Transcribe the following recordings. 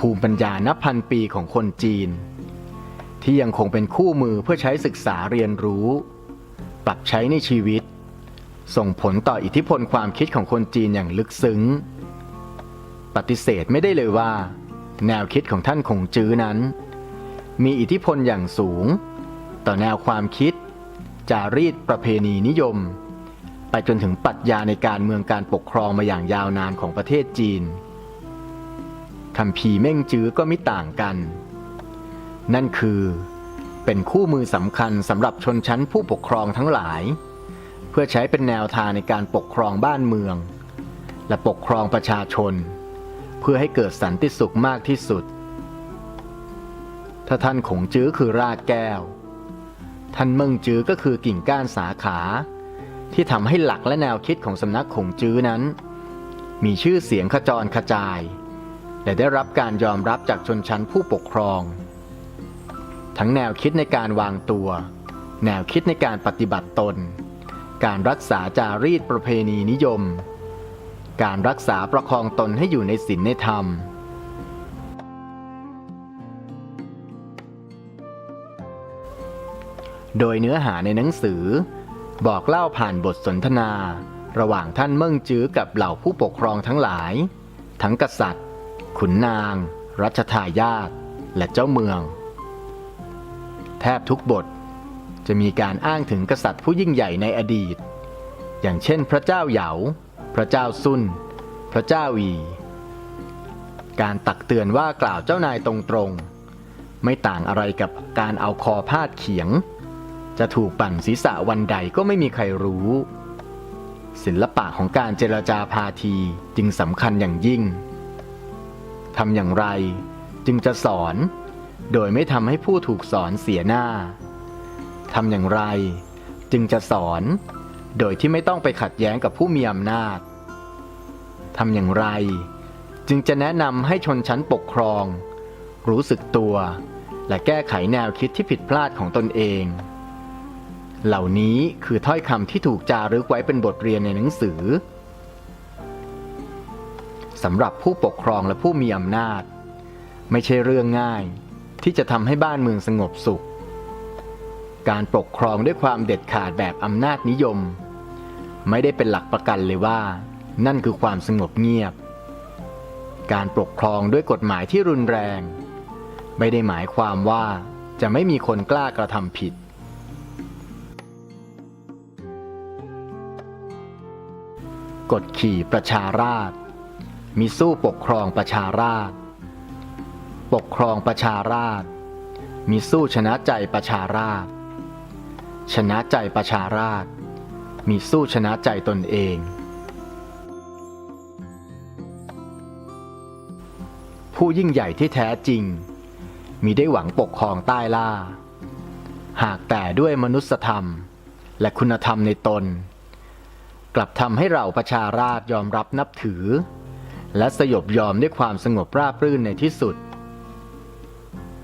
ภูมิปัญญานับพันปีของคนจีน ที่ยังคงเป็นคู่มือเพื่อใช้ศึกษาเรียนรู้ ปรับใช้ในชีวิต ส่งผลต่ออิทธิพลความคิดของคนจีนอย่างลึกซึ้ง ปฏิเสธไม่ได้เลยว่า แนวคิดของท่านคงจื้อนั้น มีอิทธิพลอย่างสูง ต่อแนวความคิด จารีตประเพณีนิยม ไปจนถึงปรัชญาในการเมืองการปกครองมาอย่างยาวนานของประเทศจีน คำพีเม่งจื้อก็ไม่ต่างกัน นั่นคือ เป็นคู่มือสำคัญสำหรับชนชั้นผู้ปกครองทั้งหลาย เพื่อใช้เป็นแนวทางในการปกครองบ้านเมือง และปกครองประชาชน เพื่อให้เกิดสันติสุขมากที่สุด ถ้าท่านขงจื้อคือรากแก้ว ท่านเมิงจื้อก็คือกิ่งก้านสาขา ที่ทำให้หลักและแนวคิดของสำนักขงจื้อนั้น มีชื่อเสียงขจรขจาย และได้รับการยอมรับจากชนชั้นผู้ปกครอง ทั้งแนวคิดในการวางตัว แนวคิดในการปฏิบัติตน การรักษาจารีตประเพณีนิยม การรักษาประคองตนให้อยู่ในศีลในธรรมโดยเนื้อหาในหนังสือ บอกเล่าผ่านบทสนทนา ระหว่างท่านเมิ่งจื้อกับเหล่าผู้ปกครองทั้งหลาย ทั้งกษัตริย์ ขุนนาง รัชทายาทและเจ้าเมือง แทบทุกบทจะมีการอ้างถึงกษัตริย์ผู้ยิ่งใหญ่ในอดีต อย่างเช่นพระเจ้าเหยา พระเจ้าซุนพระเจ้าอี การตักเตือนว่ากล่าวเจ้านายตรงๆ ไม่ต่างอะไรกับการเอาคอพาดเขียง จะถูกปั่นศีรษะวันใดก็ไม่มีใครรู้ ศิลปะของการเจรจาพาทีจึงสำคัญอย่างยิ่ง ทำอย่างไร จึงจะสอน โดยไม่ทำให้ผู้ถูกสอนเสียหน้าทำอย่างไร จึงจะสอน โดยที่ไม่ต้องไปขัดแย้งกับผู้มีอำนาจทำอย่างไร จึงจะแนะนำให้ชนชั้นปกครอง รู้สึกตัว และแก้ไขแนวคิดที่ผิดพลาดของตนเอง เหล่านี้คือถ้อยคำที่ถูกจารึกไว้เป็นบทเรียนในหนังสือ สำหรับผู้ปกครองและผู้มีอำนาจ ไม่ใช่เรื่องง่าย ที่จะทำให้บ้านเมืองสงบสุข การปกครองด้วยความเด็ดขาดแบบอำนาจนิยม ไม่ได้เป็นหลักประกันเลยว่า นั่นคือความสงบเงียบ การปกครองด้วยกฎหมายที่รุนแรง ไม่ได้หมายความว่าจะไม่มีคนกล้ากระทำผิดกดขี่ประชาราษฎร มีสู้ปกครองประชาราษฎรปกครองประชาราษฎรมีสู้ชนะใจประชาราษฎรชนะใจประชาราษฎรมีสู้ชนะใจตนเอง ผู้ยิ่งใหญ่ที่แท้จริง มีได้หวังปกครองใต้ล่า หากแต่ด้วยมนุษยธรรม และคุณธรรมในตน กลับทำให้เราประชาราษยอมรับนับถือ และสยบยอมด้วยความสงบราบรื่นในที่สุด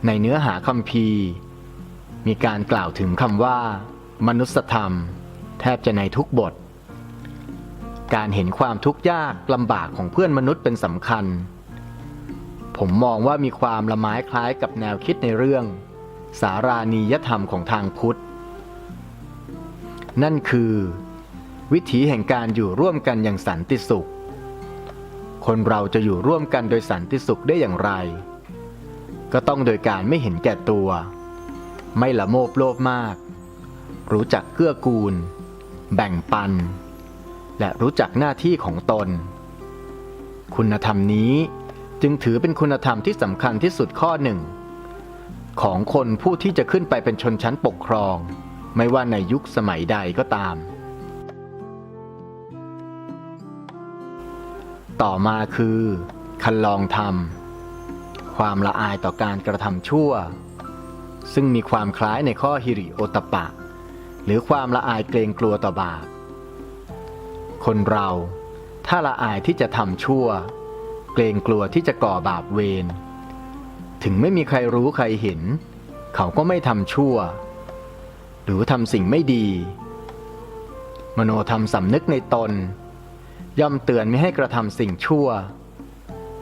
ในเนื้อหาคำพีมีการกล่าวถึงคำว่า มนุษธรรม แทบจะในทุกบท การเห็นความทุกข์ยากลำบากของเพื่อนมนุษย์เป็นสำคัญ ผมมองว่ามีความละไม้คล้ายกับแนวคิดในเรื่อง สารานียธรรมของทางพุทธ นั่นคือ วิถีแห่งการอยู่ร่วมกันอย่างสันติสุข คนเราจะอยู่ร่วมกันโดยสันติสุขได้อย่างไร ก็ต้องโดยการไม่เห็นแก่ตัว ไม่ละโมบโลภมาก รู้จักเกื้อกูล แบ่งปัน และรู้จักหน้าที่ของตน คุณธรรมนี้จึงถือเป็นคุณธรรมที่สำคัญที่สุดข้อหนึ่ง ของคนผู้ที่จะขึ้นไปเป็นชนชั้นปกครอง ไม่ว่าในยุคสมัยใดก็ตาม ต่อมาคือคันลองธรรม ความละอายต่อการกระทำชั่ว ซึ่งมีความคล้ายในข้อฮิริโอตปะ หรือความละอายเกรงกลัวต่อบาป คนเราถ้าละอายที่จะทำชั่ว เกรงกลัวที่จะก่อบาปเวร ถึงไม่มีใครรู้ใครเห็น เขาก็ไม่ทำชั่ว หรือทำสิ่งไม่ดี มโนธรรมสำนึกในตน ย่อมเตือนไม่ให้กระทำสิ่งชั่ว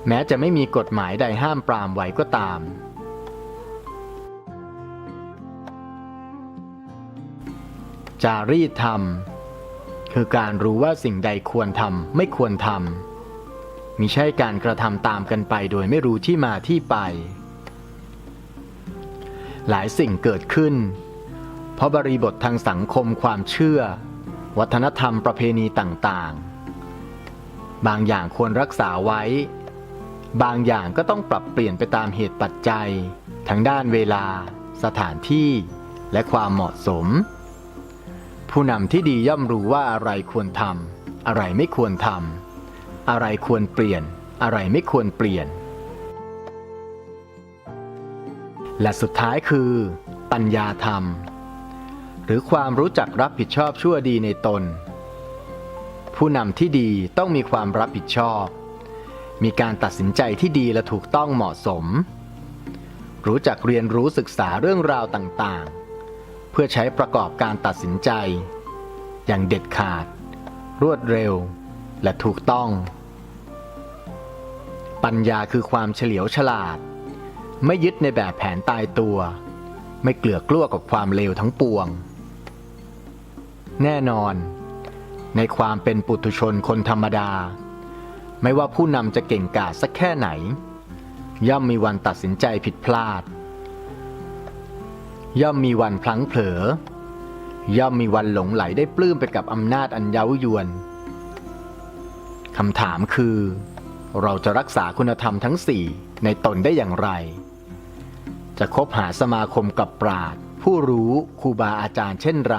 แม้จะไม่มีกฎหมายใดห้ามปรามไว้ก็ตาม จารีธรรม คือการรู้ว่าสิ่งใดควรทำไม่ควรทำมิใช่การกระทำตามกันไปโดยไม่รู้ที่มาที่ไป หลายสิ่งเกิดขึ้น เพราะบริบททางสังคมความเชื่อ วัฒนธรรมประเพณีต่างๆ บางอย่างควรรักษาไว้ บางอย่างก็ต้องปรับเปลี่ยนไปตามเหตุปัจจัย ทั้งด้านเวลา สถานที่ และความเหมาะสม ผู้นำที่ดีย่อมรู้ว่าอะไรควรทำอะไรไม่ควรทำอะไรควรเปลี่ยน อะไรไม่ควรเปลี่ยน และสุดท้ายคือ ปัญญาธรรม หรือความรู้จักรับผิดชอบชั่วดีในตน ผู้นำที่ดีต้องมีความรับผิดชอบ มีการตัดสินใจที่ดีและถูกต้องเหมาะสม รู้จักเรียนรู้ศึกษาเรื่องราวต่างๆ เพื่อใช้ประกอบการตัดสินใจ อย่างเด็ดขาด รวดเร็ว และถูกต้อง ปัญญาคือความเฉลียวฉลาด ไม่ยึดในแบบแผนตายตัว ไม่เกลือกลัวกับความเลวทั้งปวง แน่นอน ในความเป็นปุถุชนคนธรรมดา ไม่ว่าผู้นำจะเก่งกาจสักแค่ไหน ย่อมมีวันตัดสินใจผิดพลาด ย่อมมีวันพลั้งเผลอย่อมมีวันหลงไหลได้ปลื้มไปกับอำนาจอันเย้ายวนคำถามคือ เราจะรักษาคุณธรรมทั้งสี่ในตนได้อย่างไร จะคบหาสมาคมกับปราดผู้รู้ครูบาอาจารย์เช่นไร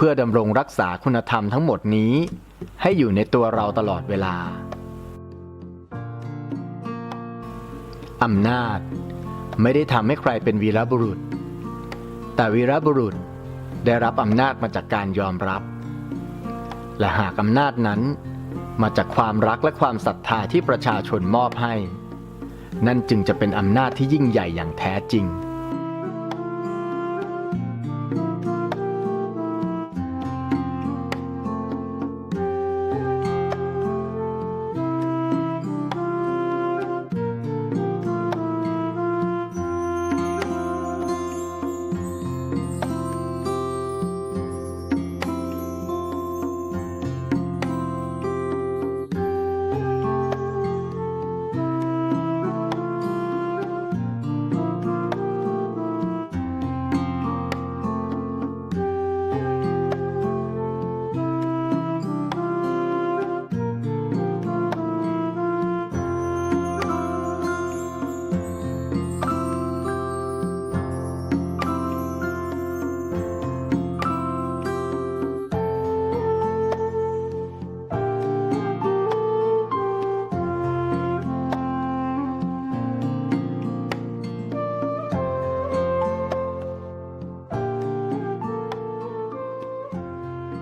เพื่อดำรงรักษาคุณธรรมทั้งหมดนี้ ให้อยู่ในตัวเราตลอดเวลา อำนาจไม่ได้ทำให้ใครเป็นวีรบุรุษ แต่วีรบุรุษได้รับอำนาจมาจากการยอมรับ และหากอำนาจนั้นมาจากความรักและความศรัทธาที่ประชาชนมอบให้ นั่นจึงจะเป็นอำนาจที่ยิ่งใหญ่อย่างแท้จริง